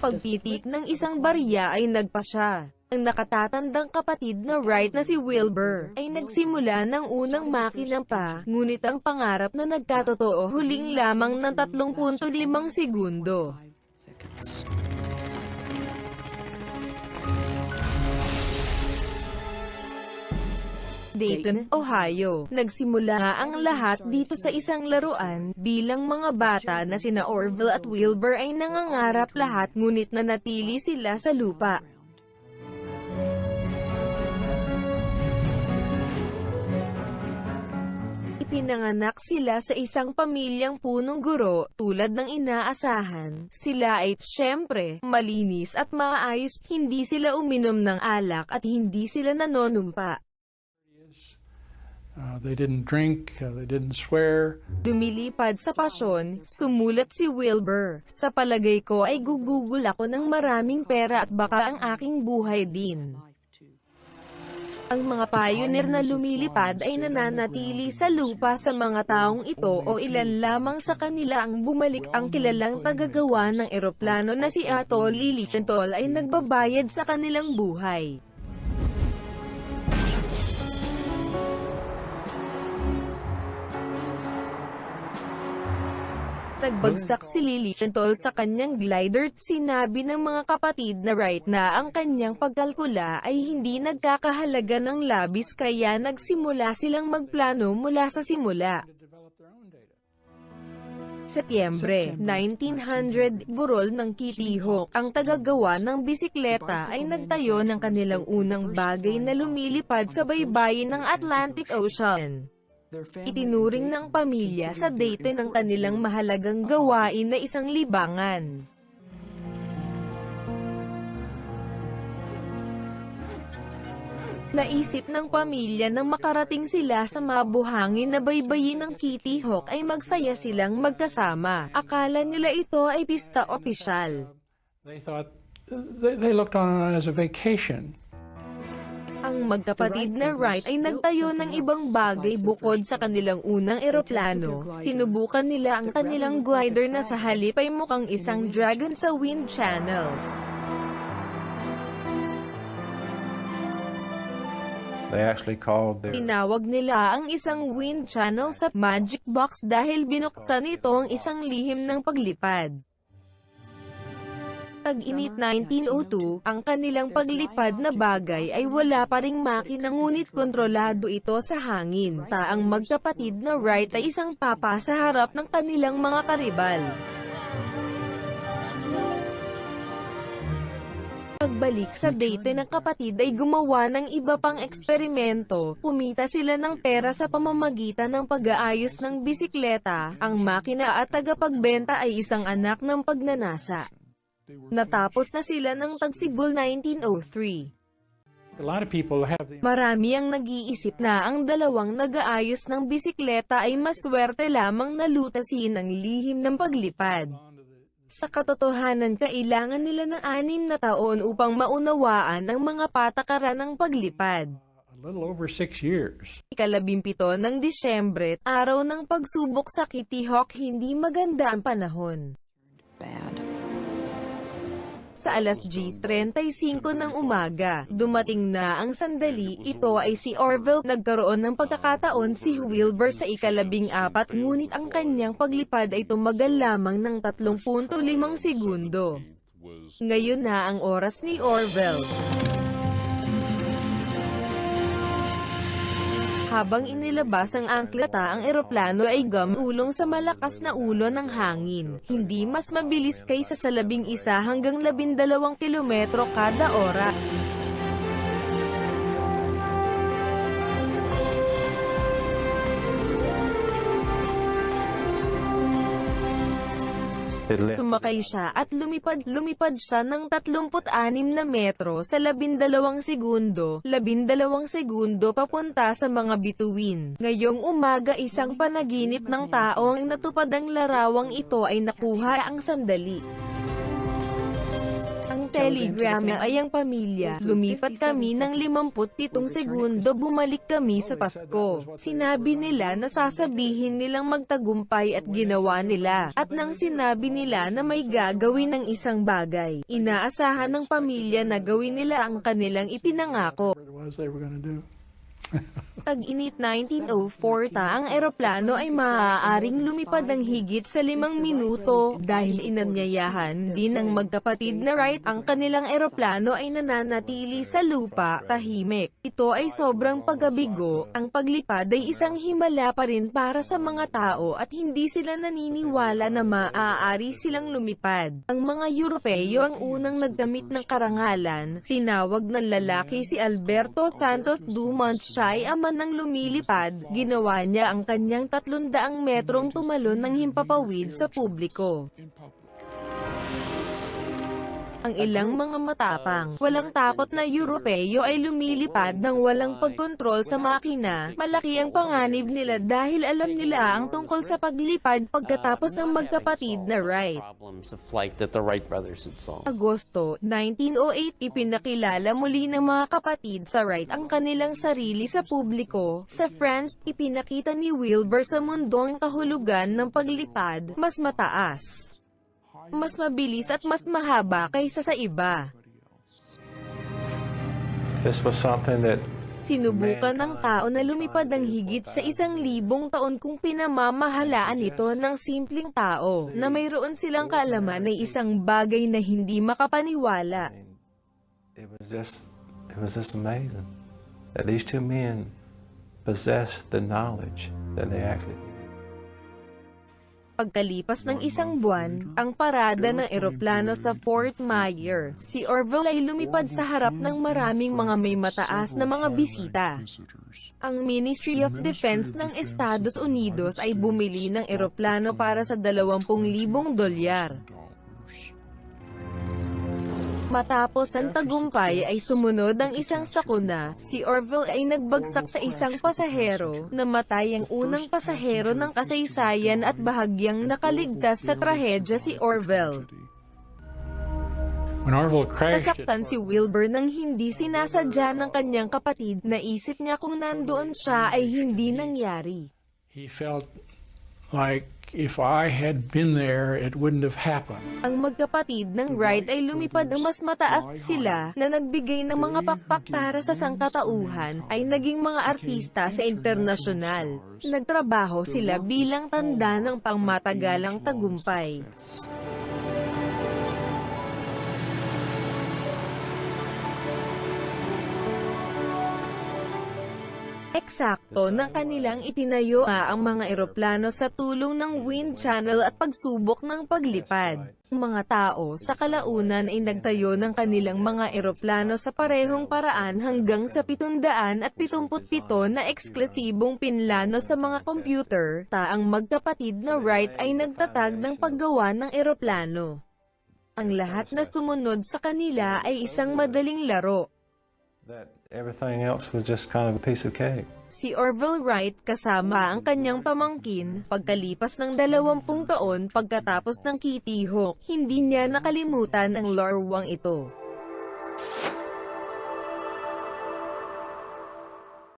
pagtitik ng isang barya ay nagpa siya. Ang nakatatandang kapatid na Wright na si Wilbur ay nagsimula ng unang makina pa, ngunit ang pangarap na nagkatotoo huling lamang ng 3.5 segundo. Dayton, Ohio. Nagsimula ang lahat dito sa isang laruan, bilang mga bata na sina Orville at Wilbur ay nangangarap lahat ngunit nanatili sila sa lupa. Ipinanganak sila sa isang pamilyang punong guro, tulad ng inaasahan. Sila ay, syempre, malinis at maayos, hindi sila uminom ng alak at hindi sila nanonumpa. Uh, they didn't drink, uh, they didn't swear. Dumilipad sa pasyon, sumulat si Wilbur. Sa palagay ko ay gugugol ako ng maraming pera at baka ang aking buhay din. Ang mga pioneer na lumilipad ay nananatili sa lupa sa mga taong ito o ilan lamang sa kanila ang bumalik ang kilalang tagagawa ng eroplano na si Ato Lilitentol ay nagbabayad sa kanilang buhay. Nagbagsak si Lilitentol sa kanyang glider at sinabi ng mga kapatid na right na ang kanyang pagkalkula ay hindi nagkakahalaga ng labis kaya nagsimula silang magplano mula sa simula. Setyembre 1900, burol ng Kitty Hawk, ang tagagawa ng bisikleta ay nagtayo ng kanilang unang bagay na lumilipad sa baybayin ng Atlantic Ocean. Itinuring ng pamilya sa date ng kanilang mahalagang gawain na isang libangan. Naisip ng pamilya nang makarating sila sa mabuhangin na baybayin ng Kitty Hawk ay magsaya silang magkasama. Akala nila ito ay pista opisyal. They thought they, they looked on it as a vacation. Ang magkapatid na Wright ay nagtayo ng ibang bagay bukod sa kanilang unang eroplano. Sinubukan nila ang kanilang glider na sa halip ay mukhang isang dragon sa wind channel. They actually called their Tinawag nila ang isang wind channel sa magic box dahil binuksan ito ang isang lihim ng paglipad. Tag-init 1902, ang kanilang paglipad na bagay ay wala pa ring makina ngunit kontrolado ito sa hangin. Taang magkapatid na Wright ay isang papa sa harap ng kanilang mga karibal. Pagbalik sa date ng kapatid ay gumawa ng iba pang eksperimento. Kumita sila ng pera sa pamamagitan ng pag-aayos ng bisikleta. Ang makina at tagapagbenta ay isang anak ng pagnanasa. Natapos na sila ng tagsibol 1903. A lot of people have the Marami ang nag-iisip na ang dalawang nag-aayos ng bisikleta ay maswerte lamang na lutasin ang lihim ng paglipad. Sa katotohanan kailangan nila ng anim na taon upang maunawaan ang mga patakaran ng paglipad. little over six years. Ikalabimpito ng Disyembre, araw ng pagsubok sa Kitty Hawk hindi maganda ang panahon. Sa alas 10.35 ng umaga, dumating na ang sandali, ito ay si Orville. Nagkaroon ng pagkakataon si Wilbur sa ikalabing apat ngunit ang kanyang paglipad ay tumagal lamang ng 3.5 segundo. Ngayon na ang oras ni Orville. Habang inilabas ang angklata ang eroplano ay gumulong sa malakas na ulo ng hangin. Hindi mas mabilis kaysa sa labing isa hanggang labindalawang kilometro kada oras. Sumakay siya at lumipad-lumipad siya ng 36 na metro sa 12 segundo, 12 segundo papunta sa mga bituin. Ngayong umaga isang panaginip ng taong natupad ang larawang ito ay nakuha ang sandali. Telegram ay ang pamilya. Lumipat kami ng 57 segundo bumalik kami sa Pasko. Sinabi nila na sasabihin nilang magtagumpay at ginawa nila. At nang sinabi nila na may gagawin ng isang bagay, inaasahan ng pamilya na gawin nila ang kanilang ipinangako. Tag-init 1904 ta, ang eroplano ay maaaring lumipad ng higit sa limang minuto dahil inanyayahan din ng magkapatid na Wright ang kanilang eroplano ay nananatili sa lupa, tahimik. Ito ay sobrang pagabigo, ang paglipad ay isang himala pa rin para sa mga tao at hindi sila naniniwala na maaari silang lumipad. Ang mga Europeo ang unang nagdamit ng karangalan, tinawag ng lalaki si Alberto Santos Dumont. Siya ay ama ng lumilipad, ginawa niya ang kanyang 300 metrong tumalon ng himpapawid sa publiko. Ang ilang mga matapang, walang takot na Europeo ay lumilipad ng walang pagkontrol sa makina. Malaki ang panganib nila dahil alam nila ang tungkol sa paglipad pagkatapos ng magkapatid na Wright. Agosto 1908, ipinakilala muli ng mga kapatid sa Wright ang kanilang sarili sa publiko. Sa France, ipinakita ni Wilbur sa mundo ang kahulugan ng paglipad, mas mataas, mas mabilis at mas mahaba kaysa sa iba. This was something that Sinubukan ng tao na lumipad ng higit sa isang libong taon kung pinamamahalaan ito ng simpleng tao, na mayroon silang kaalaman ay isang bagay na hindi makapaniwala. it was just it was just amazing that these two men possessed the knowledge that they actually. Pagkalipas ng isang buwan, ang parada ng eroplano sa Fort Myer, si Orville ay lumipad sa harap ng maraming mga may mataas na mga bisita. Ang Ministry of Defense ng Estados Unidos ay bumili ng eroplano para sa 20,000 dolyar. Matapos ang tagumpay ay sumunod ang isang sakuna, si Orville ay nagbagsak sa isang pasahero, namatay ang unang pasahero ng kasaysayan at bahagyang nakaligtas sa trahedya si Orville. When Orville crashed, Nasaktan si Wilbur nang hindi sinasadya ng kanyang kapatid, naisip niya kung nandoon siya ay hindi nangyari. he felt like if I had been there, it wouldn't have happened. Ang magkapatid ng Wright ay lumipad ng mas mataas sila na nagbigay ng mga pakpak para sa sangkatauhan ay naging mga artista sa internasyonal. Nagtrabaho sila bilang tanda ng pangmatagalang tagumpay. Eksakto ng kanilang itinayo ang mga eroplano sa tulong ng wind channel at pagsubok ng paglipad. Mga tao sa kalaunan ay nagtayo ng kanilang mga eroplano sa parehong paraan hanggang sa 777 na eksklusibong pinlano sa mga computer. Taang magkapatid na Wright ay nagtatag ng paggawa ng eroplano. Ang lahat na sumunod sa kanila ay isang madaling laro. Everything else was just kind of a piece of cake. Si Orville Wright kasama ang kanyang pamangkin, pagkalipas ng 20 taon pagkatapos ng Kitty Hawk, hindi niya nakalimutan ang lorwang ito.